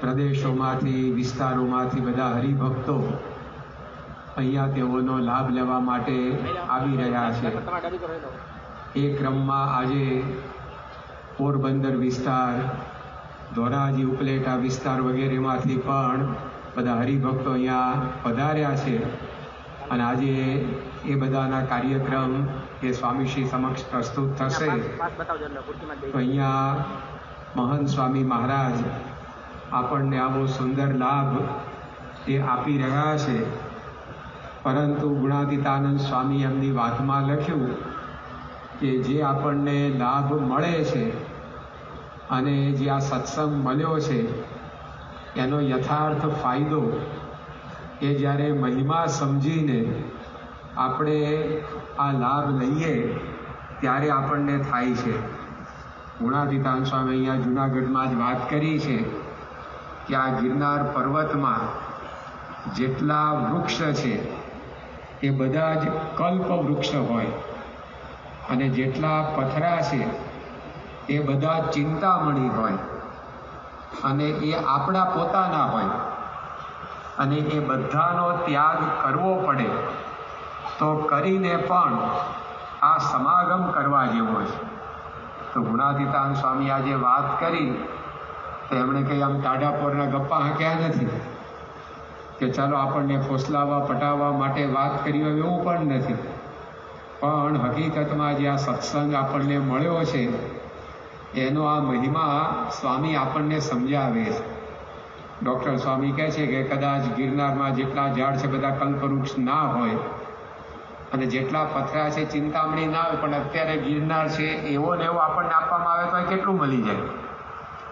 પ્રદેશોમાંથી, વિસ્તારોમાંથી બધા હરિભક્તો અહીંયા તેઓનો લાભ લેવા માટે આવી રહ્યા છે. એ ક્રમમાં આજે પોરબંદર વિસ્તાર, ધોરાજી ઉપલેટા વિસ્તાર વગેરેમાંથી પણ બધા હરિભક્તો અહીંયા પધાર્યા છે. અને આજે એ બધાના કાર્યક્રમ એ સ્વામીશ્રી સમક્ષ પ્રસ્તુત થશે. તો અહીંયા મહંત સ્વામી મહારાજ આપણને આવો સુંદર લાભ એ આપી રહ્યા છે. પરંતુ ગુણાતીતાનંદ સ્વામી એમની વાતમાં લખ્યું કે જે આપણને લાભ મળે છે અને જે આ સત્સંગ મળ્યો છે, એનો યથાર્થ ફાયદો એ જ્યારે મહિમા સમજીને આપણે આ લાભ લઈએ ત્યારે આપણને થાય છે. ગુણાતીતાન સ્વામી અહીંયા જુનાગઢમાં જ વાત કરી છે. કે આ ગિરનાર પર્વતમાં જેટલા વૃક્ષ છે, એ બધા જ કલ્પ વૃક્ષ હોય. અને જેટલા પથરા છે, એ બધા ચિંતામણી હોય. અને એ આપણા પોતાના હોય. અને એ બધાનો ત્યાગ કરવો પડે, તો કરીને પણ આ સમાગમ કરવા જેવો છે. તો ગુણાતીતાન સ્વામી આજે વાત કરી એમણે કંઈ આમ ટાઢાપોરના ગપ્પા હાંક્યા નથી. કે ચાલો આપણને ફોસલાવા પટાવવા માટે વાત કરી હોય એવું પણ નથી. પણ હકીકતમાં જે આ સત્સંગ આપણને મળ્યો છે, એનો આ મહિમા સ્વામી આપણને સમજાવે છે. ડૉક્ટર સ્વામી કહે છે કે કદાચ ગિરનારમાં જેટલા ઝાડ છે બધા કલ્પવૃક્ષ ના હોય અને જેટલા પથરા છે ચિંતામણી ના હોય, પણ અત્યારે ગિરનાર છે એવો ને એવો આપણને આપવામાં આવે તો કેટલું મળી જાય?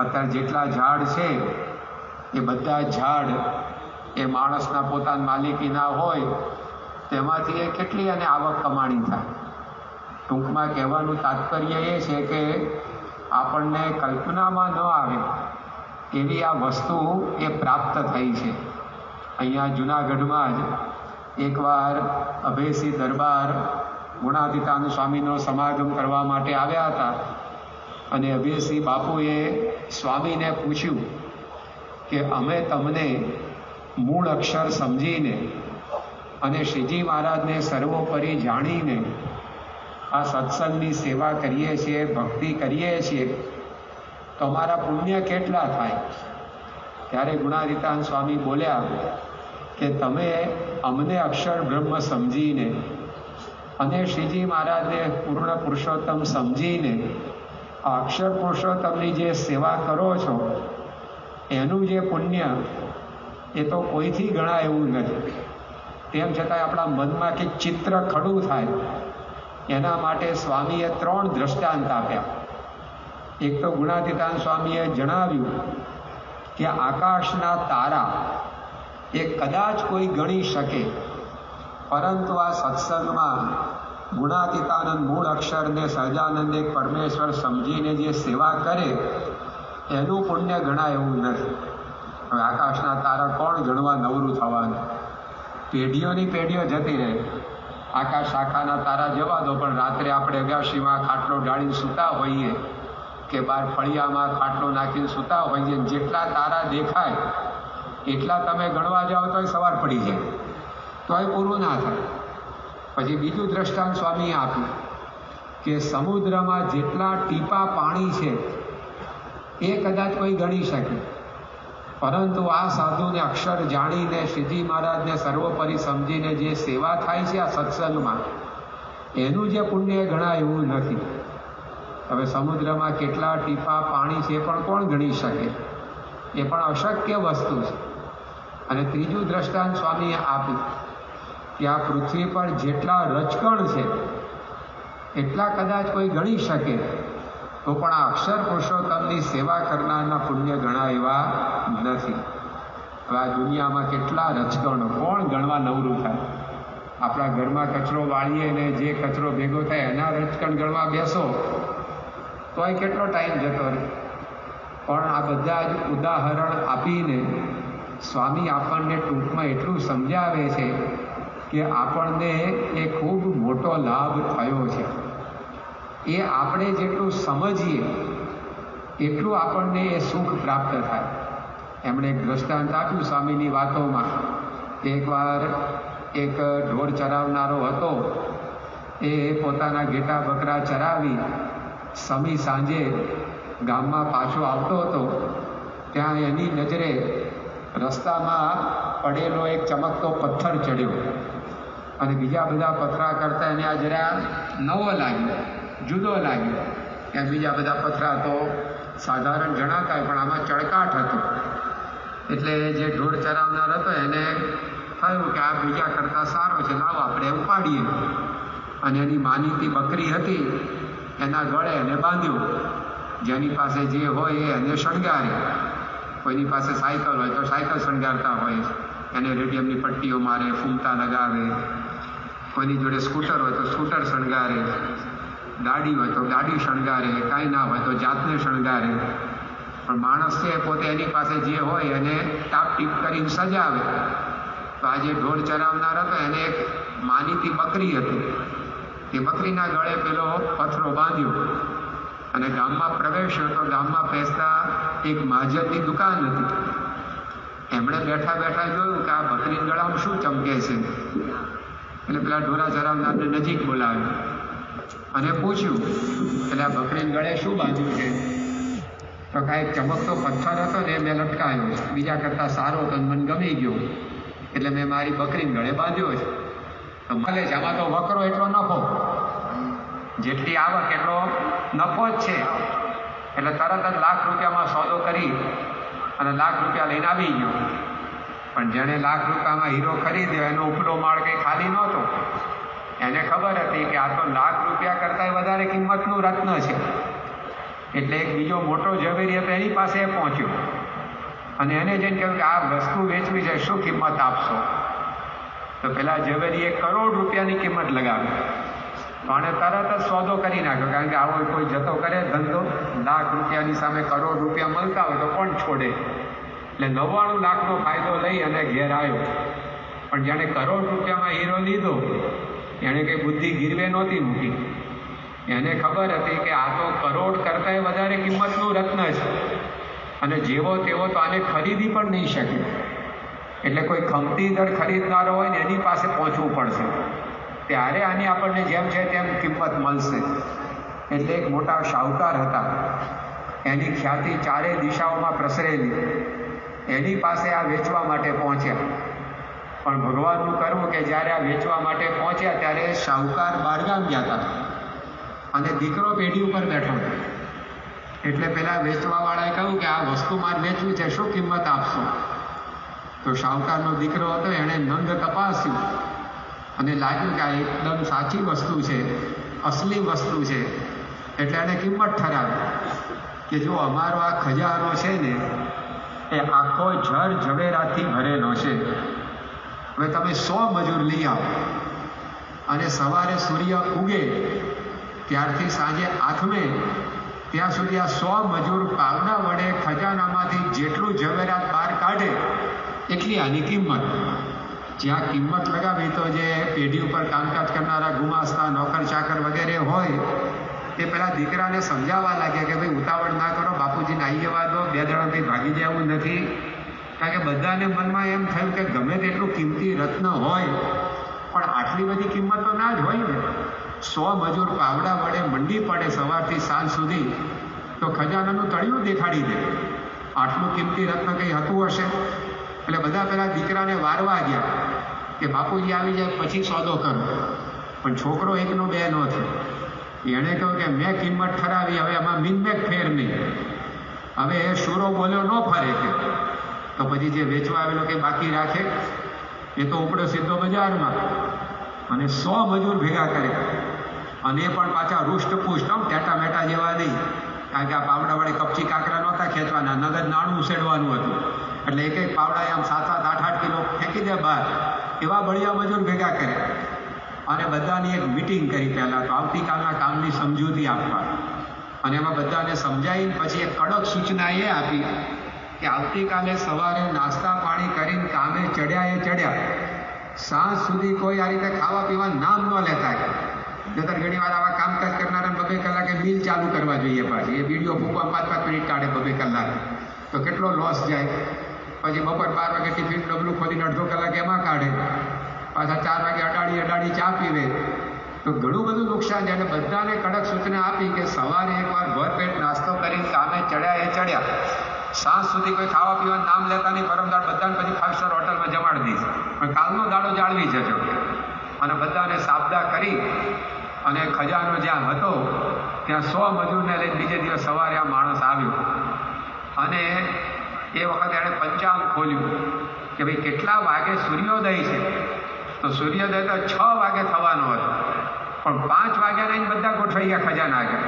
અત્યારે જેટલા ઝાડ છે, એ બધા ઝાડ એ માણસના પોતાની માલિકીના હોય, તેમાંથી એ કેટલી અને આવક કમાણી થાય. ટૂંકમાં કહેવાનું તાત્પર્ય એ છે કે આપણને કલ્પનામાં ન આવે એવી આ વસ્તુ એ પ્રાપ્ત થઈ છે. અહીંયા જુનાગઢમાં જ એકવાર અભયસિંહ દરબાર ગુણાતીતાન સ્વામીનો સમાગમ કરવા માટે આવ્યા હતા અને અભયસિંહ બાપુએ સ્વામીને પૂછ્યું કે અમે તમને મૂળ અક્ષર સમજીને અને શ્રીજી મહારાજને સર્વોપરી જાણીને આ સત્સંગની સેવા કરીએ છીએ, ભક્તિ કરીએ છીએ, તો અમારા પુણ્ય કેટલા થાય? ત્યારે ગુણાદિતાન સ્વામી બોલ્યા કે તમે અમને અક્ષર બ્રહ્મ સમજીને અને શ્રીજી મહારાજને પૂર્ણ પુરુષોત્તમ સમજીને અક્ષર પુરુષોત્તમની જે સેવા કરો છો, એનું જે પુણ્ય, એ તો કોઈથી ગણાય એવું નથી. તેમ છતાં આપણા મનમાં કે ચિત્ર ખડું થાય. એના માટે સ્વામીએ ત્રણ દ્રષ્ટાંત આપ્યા. એક તો ગુણાતીતાન સ્વામીએ જણાવ્યું કે આકાશના તારા એ કદાચ કોઈ ગણી શકે, પરંતુ આ સત્સંગમાં ગુણાતીતાનંદ મૂળ અક્ષરને સહજાનંદ પરમેશ્વર સમજીને જે સેવા કરે, એનું પુણ્ય ગણાય એવું નથી. હવે આકાશના તારા કોણ ગણવા નવરું થવાનું? પેઢીઓની પેઢીઓ જતી રહે. આકાશ શાખાના તારા જવા દો, પણ રાત્રે આપણે અગાશીમાં ખાટલો ડાળીને સૂતા હોઈએ કે બહાર ફળિયામાં ખાટલો નાખીને સૂતા હોઈએ જેટલા તારા દેખાય, એટલા તમે ગણવા જાઓ તોય સવાર પડી જાય. તોય પૂરું ના થાય. પછી બીજું દ્રષ્ટાંત સ્વામીએ આપ્યું કે સમુદ્રમાં જેટલા ટીપા પાણી છે, એ કદાચ કોઈ ગણી શકે. પરંતુ આ સાધુને અક્ષર જાણીને શ્રીજી મહારાજને સર્વોપરી સમજીને જે સેવા થાય છે આ સત્સંગમાં, એનું જે પુણ્ય ગણાય એવું નથી. હવે સમુદ્રમાં કેટલા ટીપા પાણી છે એ પણ કોણ ગણી શકે? એ પણ અશક્ય વસ્તુ છે. અને ત્રીજું દ્રષ્ટાંત સ્વામીએ આપ્યું આ પૃથ્વી પર જેટલા રચકણ છે, એટલા કદાચ કોઈ ગણી શકે. તો પણ આ અક્ષર પુરુષોત્તમની સેવા કરનારના પુણ્ય ગણાય એવા નથી. આ દુનિયામાં કેટલા રચકણો કોણ ગણવા નવરું થાય? આપણા ઘરમાં કચરો વાળીએ ને જે કચરો ભેગો થાય એના રચકણ ગણવા બેસો, તોય કેટલો ટાઈમ જતો રહે? પણ આ બધા જ ઉદાહરણ આપીને સ્વામી આપણને ટૂંકમાં એટલું સમજાવે છે કે આપણને એ ખૂબ મોટો લાભ થયો છે. એ આપણે જેટલું સમજીએ, એટલું આપણને એ સુખ પ્રાપ્ત થાય. એમણે એક દ્રષ્ટાંત આપ્યું સ્વામીની વાતોમાં. એકવાર એક ઢોર ચરાવનારો હતો. એ પોતાના ઘેટા બકરા ચરાવી સમી સાંજે ગામમાં પાછો આવતો હતો. ત્યાં એની નજરે રસ્તામાં પડેલો એક ચમકતો પથ્થર ચડ્યો. અને બીજા બધા પથરા કરતાં એને આ જરા નવો લાગ્યો, જુદો લાગ્યો. એમ બીજા બધા પથરા તો સાધારણ જણાતા પણ આમાં ચળકાટ હતો. એટલે જે ઢોર ચરાવનાર હતો એને થયું કે આ બીજા કરતાં સારો છે, લાવો આપણે ઉપાડીએ. અને એની માનીતી બકરી હતી, એના ગળે એને બાંધ્યો. જેની પાસે જે હોય એને શણગારે. કોઈની પાસે સાયકલ હોય તો સાયકલ શણગારતા હોય. એને રેડિયમની પટ્ટીઓ મારે, ફૂમતા લગાવે. કોઈની જોડે સ્કૂટર હોય તો સ્કૂટર શણગારે ગાડી હોય તો ગાડી શણગારે, કાંઈ ના હોય તો જાતને શણગારે. પણ માણસ છે પોતે એની પાસે જે હોય એને ટાપ ટીપ કરીને સજાવે. તો આજે ઢોર ચરાવનાર હતો, એને એક માનીતી બકરી હતી. તે બકરીના ગળે પેલો પથરો બાંધ્યો અને ગામમાં પ્રવેશ્યો તો ગામમાં બેસતા એક મહાજનની દુકાન હતી. એમણે બેઠા બેઠા જોયું કે આ બકરી ગળામાં શું ચમકે છે. એટલે પેલા ઢોરા ચરાવનારને નજીક બોલાવ્યો. અને પૂછ્યું એટલે આ બકરીને ગળે શું બાંધ્યું છે? તો કાંઈ ચમકતો પથ્થર હતો ને મેં લટકાયો. બીજા કરતાં સારો હતો મને ગમી ગયો. એટલે મેં મારી બકરીને ગળે બાંધ્યો છે. મળે છે, આમાં તો વકરો એટલો નફો. જેટલી આવક એટલો નફો જ છે. એટલે તરત જ લાખ રૂપિયામાં સોદો કરી અને લાખ રૂપિયા લઈને આવી ગયો. પણ જેણે લાખ રૂપિયામાં હીરો ખરીદ્યો, એનો ઉપલો માળ કંઈ ખાલી નહોતો. એને ખબર હતી કે આ તો લાખ રૂપિયા કરતાંય વધારે કિંમતનું રત્ન છે. એટલે એક બીજો મોટો ઝવેરી હતો એની પાસે પહોંચ્યો. અને એને જઈને કહ્યું કે આ વસ્તુ વેચવી છે, શું કિંમત આપશો? તો પેલા ઝવેરીએ કરોડ રૂપિયાની કિંમત લગાવી. પણ તરત જ સોદો કરી નાખ્યો, કારણ કે આવો કોઈ જતો કરે ધંધો, લાખ રૂપિયાની સામે કરોડ રૂપિયા મળતા હોય તો કોણ છોડે? એટલે નવ્વાણું લાખનો ફાયદો લઈ અને ઘેર આવ્યો. પણ જેણે કરોડ રૂપિયામાં હીરો લીધો, એણે કંઈ બુદ્ધિ ગીરવે નહોતી મૂકી. એને ખબર હતી કે આ તો કરોડ કરતાંય વધારે કિંમતનું રત્ન છે. અને જેવો તેવો તો આને ખરીદી પણ નહીં શકે. એટલે કોઈ ખમતી દર ખરીદનારો હોય ને એની પાસે પહોંચવું પડશે. ત્યારે આની આપણને જેમ છે તેમ કિંમત મળશે. એટલે એક મોટા શાહુકાર હતા. એની ખ્યાતિ ચારે દિશાઓમાં પ્રસરેલી. એની પાસે આ વેચવા માટે પહોંચ્યા. પણ ભગવાનનું કરવું કે જ્યારે આ વેચવા માટે પહોંચ્યા ત્યારે શાહુકાર બારગામ ગયા હતા. અને દીકરો પેઢી ઉપર બેઠો. એટલે પેલા વેચવાવાળાએ કહ્યું કે આ વસ્તુ મારે વેચવી છે, શું કિંમત આપશો? તો શાહુકારનો દીકરો હતો, એણે નંદ તપાસ્યું અને લાગ્યું કે આ એકદમ સાચી વસ્તુ છે, અસલી વસ્તુ છે. એટલે એણે કિંમત ઠરાવી કે જો અમારો આ ખજાનો છે ને એ આખો જળ ઝવેરાથી ભરેલો છે. હવે તમે સો મજૂર લઈ આવો. અને સવારે સૂર્ય ઉગે, ત્યારથી સાંજે આથમે, ત્યાં સુધી આ સો મજૂર પાવના વડે ખજાનામાંથી જેટલું ઝવેરાત બહાર કાઢે, એટલી આની કિંમત. જ્યાં કિંમત લગાવી તો જે પેઢી ઉપર કામકાજ કરનારા ગુમાસ્તા નોકર ચાકર વગેરે હોય, તે પેલા દીકરાને સમજાવવા લાગ્યા કે ભાઈ ઉતાવળ ના કરો આવી જવા દો બે જણાથી ભાગી જવું નથી. કારણ કે બધાને મનમાં એમ થયું કે ગમે તેટલું કિંમતી રત્ન હોય, પણ આટલી બધી કિંમત તો ના જ હોય ને. સો મજૂર પાવડા વડે મંડી પડે સવારથી સાંજ સુધી, તો ખજાનાનું તળિયું દેખાડી દે. આટલું કિંમતી રત્ન કંઈ હતું હશે? એટલે બધા પહેલાં દીકરાને વારવા ગયા કે બાપુજી આવી જાય, પછી સોદો કરો. પણ છોકરો એકનો બે નો થયો એણે કહ્યું કે મેં કિંમત ઠરાવી, હવે આમાં મિનમેક ફેર નહીં. હવે એ શૂરો બોલ્યો ન ફરે કે. તો પછી જે વેચવા આવેલો કે બાકી રાખે, એ તો ઉપડ્યો સીધો બજારમાં. અને સો મજૂર ભેગા કરે. અને એ પણ પાછા રૂષ્ટ પુષ્ટ આમ ટેટા મેટા જેવા નહીં કારણ કે આ પાવડા વડે કપચી કાંકરા નહોતા ખેંચવાના નગર નાણું ઉછેડવાનું હતું. એટલે એક એક પાવડા આમ સાત સાત આઠ આઠ કિલો ફેંકી દે બહાર. એવા બળિયા મજૂર ભેગા કરે. અને બધાની એક મિટિંગ કરી પહેલાં. તો આવતીકાલના કામની સમજૂતી આપવા. અને એમાં બધાને સમજાવીને પછી એક કડક સૂચના એ આપી કે આવતીકાલે સવારે નાસ્તા પાણી કરીને કામે ચડ્યા એ ચડ્યા. સાંજ સુધી કોઈ આ રીતે ખાવા પીવા નામ ન લેતા નતર ઘણી વાર આવા કામકાજ કરનારા બબે કલાકે મિલ ચાલુ કરવા જોઈએ પાછી. એ વીડિયો ફૂંકવા પાંચ પાંચ મિનિટ કાઢે બબે કલાક. તો કેટલો લોસ જાય? પછી બપોર બાર વાગે ટિફિન ડબલું ખોલીને અડધો કલાક એમાં કાઢે. પાછા ચાર વાગે અડાડી અડાડી ચા પીવે. તો ઘણું બધું નુકસાન છે. અને બધાને કડક સૂચના આપી કે સવારે એકવાર ભરપેટ નાસ્તો કરી કામે ચડ્યા એ ચડ્યા. સાંજ સુધી કોઈ ખાવા પીવાનું નામ લેતા નહીં પરમદાર બધાને પછી ફાઇવ સ્ટાર હોટલમાં જમાડી દઈશ. પણ કાલનો દાડો જાળવી જજો. અને બધાને સાબદા કરી અને ખજાનો જ્યાં હતો, ત્યાં સો મજૂરને લઈને બીજે દિવસ સવારે આ માણસ આવ્યો. અને એ વખતે એણે પંચાંગ ખોલ્યું કે ભાઈ કેટલા વાગે સૂર્યોદય છે? તો સૂર્યોદય તો છ વાગે થવાનો હતો. પણ પાંચ વાગ્યા નહીં બધા ગોઠવાઈ ખજાના આગળ.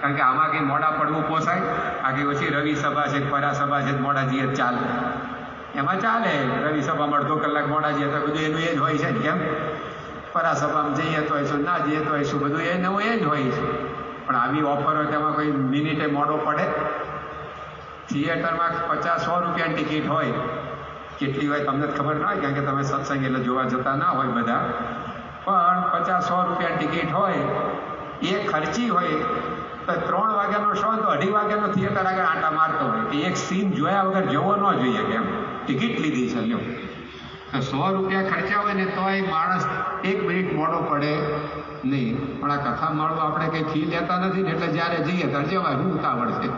કારણ કે આમાં કંઈ મોડા પડવું પોસાય. આગળ ઓછી રવિ સભા છે પરા સભા છે મોડા જઈએ ચાલે. એમાં ચાલે, રવિ સભામાં અડધો કલાક મોડા જઈએ તો બધું એનું એ જ હોય છે કેમ? પરા સભામાં જઈએ તો હશું ના જઈએ તો હશું બધું એનું એ જ હોય છે. પણ આવી ઓફર હોય તેમાં કોઈ મિનિટે મોડો પડે? થિયેટરમાં પચાસ સો રૂપિયાની ટિકિટ હોય. કેટલી હોય તમને ખબર ના હોય, કારણ કે તમે સત્સંગ એટલે જોવા જતા ના હોય બધા. પણ પચાસ સો રૂપિયા ટિકિટ હોય, એ ખર્ચી હોય, તો ત્રણ વાગ્યાનો શો તો અઢી વાગ્યાનો થિયેટર આગળ આંટા મારતો હોય. કે એક સીન જોયા વગર જવો ન જોઈએ કેમ ટિકિટ લીધી છે, લ્યો. તો સો રૂપિયા ખર્ચા હોય ને તોય માણસ એક મિનિટ મોડો પડે નહીં. પણ આ કથા મળવું આપણે કંઈ ફી લેતા નથી ને એટલે જ્યારે જઈએ ત્યારે જવાય, હું ઉતાવળ છે.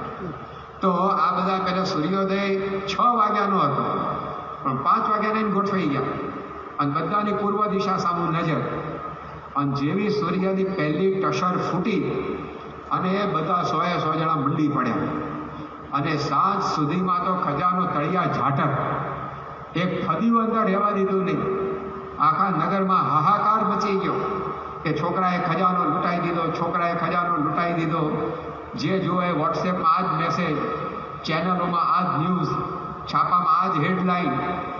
તો આ બધા પહેલાં સૂર્યોદય છ વાગ્યાનો હતો. પણ પાંચ વાગ્યાને ગોઠવાઈ ગયા. અને બધાની પૂર્વ દિશા સામે નજર. અને જેવી સૂર્યની પહેલી ટસર ફૂટી અને એ બધા સોએ સો જણા મંડી પડ્યા. અને સાંજ સુધીમાં તો ખજાનો તળિયા ઝાટક. એક ફદીઓ અંદર રહેવા દીધું નહીં. આખા નગરમાં હાહાકાર મચી ગયો કે છોકરાએ ખજાનો લૂંટાઈ દીધો, છોકરાએ ખજાનો લૂંટાઈ દીધો. જે જોવે વોટ્સએપમાં આ જ મેસેજ ચેનલોમાં આ જ ન્યૂઝ છાપામાં આ જ હેડલાઇન.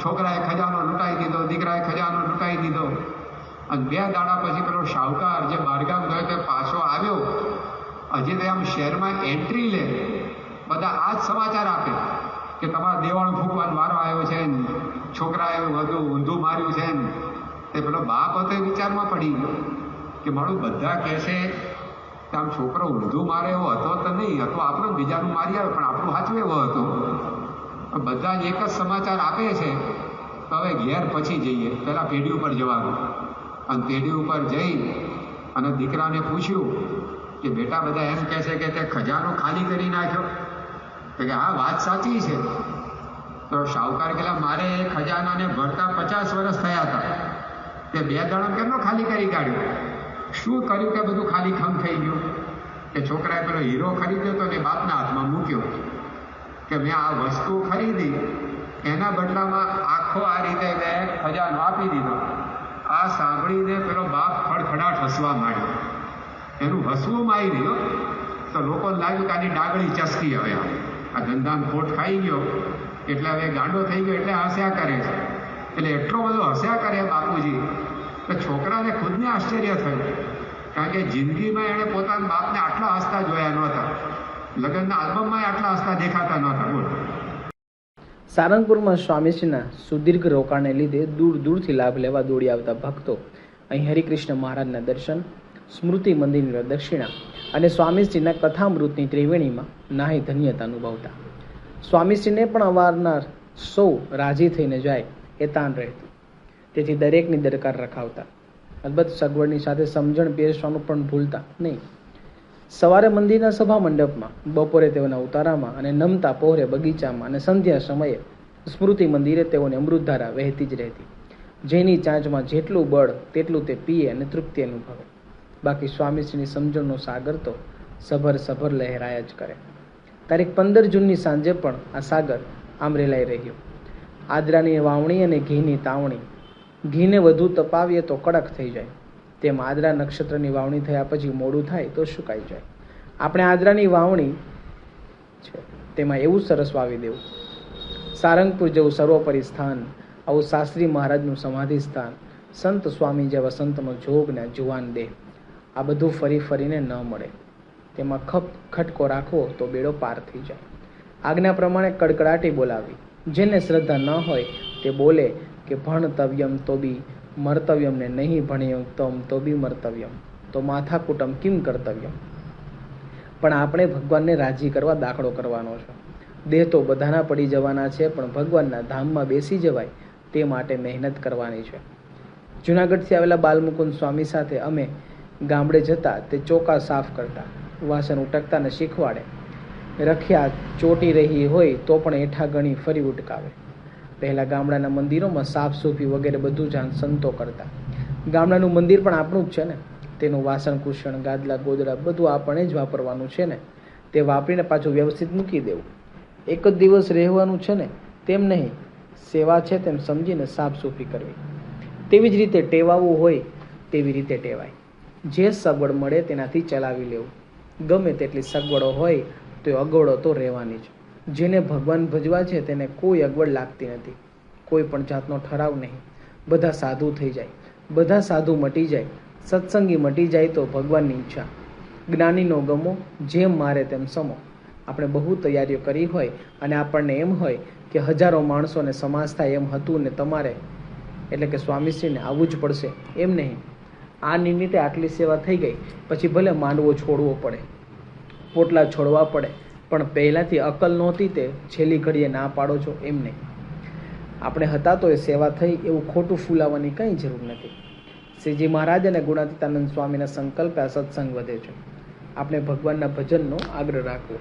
છોકરાએ ખજાનો લૂંટાઈ દીધો, દીકરાએ ખજાનો લૂંટાઈ દીધો. અને બે દાડા પછી પેલો શાહુકાર જે બહારગામ ગયો તે પાછો આવ્યો. હજી તે આમ શહેરમાં એન્ટ્રી લે. બધા આ જ સમાચાર આપે કે તમારા દેવાળું ફૂંકવાનો વારો આવ્યો છે ને. છોકરાએ બધું ઊંધું માર્યું છે ને. તે પેલો બાપ હતો એ વિચારમાં પડી કે મારું બધા કહેશે કે આમ છોકરો ઊંધું મારે એવો હતો તો નહીં હતો આપણો બીજાનું મારી આવે, પણ આપણું સાચું એવો હતો. પણ બધા જ એક જ સમાચાર આપે છે. તો હવે ઘેર પછી જઈએ. પહેલાં પેઢી ઉપર જવાનું. અને પેઢી ઉપર જઈ અને દીકરાને પૂછ્યું કે બેટા બધા એમ કહે છે કે તે ખજાનો ખાલી કરી નાખ્યો. તો કે હા, વાત સાચી છે. તો શાહુકાર કહેલા, મારે એ ખજાનાને ભરતા પચાસ વર્ષ થયા હતા. તે બે દાડા કેમનો ખાલી કરી કાઢ્યો? શું કર્યું કે બધું ખાલી ખમ થઈ ગયું? કે છોકરાએ પેલો હીરો ખરીદ્યો તો ને બાપના હાથમાં મૂક્યો. કે મેં આ વસ્તુ ખરીદી, એના બદલામાં આખો આ રીતે મેં ખજાનો આપી દીધો. આ સાંભળીને પેલો બાપ ખડખડાટ હસવા માંડ્યો. એનું હસવું મારી રહ્યો તો લોકોને લાગ્યું કે આની ડાગળી ચસકી હવે આ. ધંધામાં ખોટ ખાઈ ગયો. એટલે હવે ગાંડો થઈ ગયો, એટલે હસ્યા કરે છે. એટલે એટલો બધો હસ્યા કરે બાપુજી, તો છોકરાને ખુદને આશ્ચર્ય થયું. કારણ કે જિંદગીમાં એણે પોતાના બાપને આટલા હસતા જોયા નહોતા. લગ્નના આલ્બમમાં આટલા હસતા દેખાતા નહોતા બોલ. સારંગપુરમાં સ્વામીજીના સુદીર્ઘ રોકાણને લીધે દૂર દૂરથી લાભ લેવા દોડી આવતા ભક્તો અહીં હરિકૃષ્ણ મહારાજના દર્શન, સ્મૃતિ મંદિરની દક્ષિણા અને સ્વામીજીના કથામૃતની ત્રિવેણીમાં નાહી ધન્યતા અનુભવતા. સ્વામીજીને પણ અવારનાર સૌ રાજી થઈને જાય એ તાન રહેતું. તેથી દરેકની દરકાર રખાવતા. અલબત્ત સગવડની સાથે સમજણ પીરસવાનું પણ ભૂલતા નહીં. સવારે મંદિરના સભા મંડપમાં, બપોરે તેઓના ઉતારામાં અને નમતા પહોરે બગીચામાં અને સંધ્યા સમયે સ્મૃતિ મંદિરે તેઓની અમૃતધારા વહેતી જ રહેતી. જેની ચાંચમાં જેટલું બળ, તેટલું તે પીએ અને તૃપ્તિ અનુભવે. બાકી સ્વામીજીની સમજણનો સાગર તો સભર સભર લહેરાયા જ કરે. તારીખ પંદર જૂનની સાંજે પણ આ સાગર આમ રેલાઈ રહ્યો. આદરાની વાવણી અને ઘીની તાવણી. ઘીને વધુ તપાવીએ તો કડક થઈ જાય. તેમ આદરા નક્ષત્રની વાવણી થયા પછી મોડું થાય તો સુકાઈ જાય. આપણે આદરાની વાવણી છે, તેમાં એવું સરસ વાવી દેવું. સારંગપુર જેવું સર્વોપરી સ્થાન, આવું શાસ્ત્રી મહારાજનું સમાધિ સ્થાન, સંત સ્વામી જેવા સંતનો જોગ ને જુવાન દેહ, આ બધું ફરી ફરીને ન મળે. તેમાં ખપ, ખટકો રાખવો તો બેડો પાર થઈ જાય. આજ્ઞા પ્રમાણે કડકડાટી બોલાવી. જેને શ્રદ્ધા ન હોય તે બોલે કે ભણતવ્યમ તો બી મર્તવ્યમ ને નહીં ભણ્યું તમ તો બી મર્તવ્યમ. તો માથા કુટમ કિમ કર્તવ્યમ? પણ આપણે ભગવાનને રાજી કરવા દાખલો કરવાનો છે. દેહ તો બધાના પડી જવાના છે, પણ ભગવાનના ધામમાં બેસી જવાય તે માટે મહેનત કરવાની છે. જુનાગઢથી આવેલા બાલમુકુંદ સ્વામી સાથે અમે ગામડે જતા તે ચોકા સાફ કરતા, વાસણ ઉટકતા ને શીખવાડે. રખ્યા ચોટી રહી હોય તો પણ એઠા ગણી ફરી ઉટકાવે. પહેલાં ગામડાના મંદિરોમાં સાફ સૂફી વગેરે બધું જ સંતો કરતા. ગામડાનું મંદિર પણ આપણું જ છે ને. તેનું વાસણ કુસણ ગાદલા, ગોદડા બધું આપણે જ વાપરવાનું છે ને. તે વાપરીને પાછું વ્યવસ્થિત મૂકી દેવું. એક જ દિવસ રહેવાનું છે ને, તેમ નહીં. સેવા છે તેમ સમજીને સાફ સૂફી કરવી. તેવી જ રીતે ટેવાવું હોય, તેવી રીતે ટેવાય. જે સગવડ મળે તેનાથી ચલાવી લેવું. ગમે તેટલી સગવડો હોય, તો અગવડો તો રહેવાની જ. જેને ભગવાન ભજવા છે તેને કોઈ અગવડ લાગતી નથી. કોઈ પણ જાતનો ઠરાવ નહીં. બધા સાધુ થઈ જાય. બધા સાધુ મટી જાય. સત્સંગી મટી જાય તો ભગવાનની ઈચ્છા. જ્ઞાનીનો ગમો જેમ મારે તેમ સમો. આપણે બહુ તૈયારીઓ કરી હોય અને આપણને એમ હોય કે હજારો માણસોને સમાજ થાય એમ હતું ને તમારે. એટલે કે સ્વામીશ્રીને આવવું જ પડશે. એમ નહીં. આ નિમિત્તે આટલી સેવા થઈ ગઈ. પછી ભલે માંડવો છોડવો પડે. પોટલા છોડવા પડે. પણ પહેલાંથી અકલ નહોતી તે છેલ્લી ઘડીએ ના પાડો છો એમ નહીં. આપણે હતા તો એ સેવા થઈ, એવું ખોટું ફૂલાવવાની કંઈ જરૂર નથી. શ્રીજી મહારાજ અને ગુણાતીતાનંદ સ્વામીના સંકલ્પે આ સત્સંગ વધે છે. આપણે ભગવાનના ભજનનો આગ્રહ રાખવો.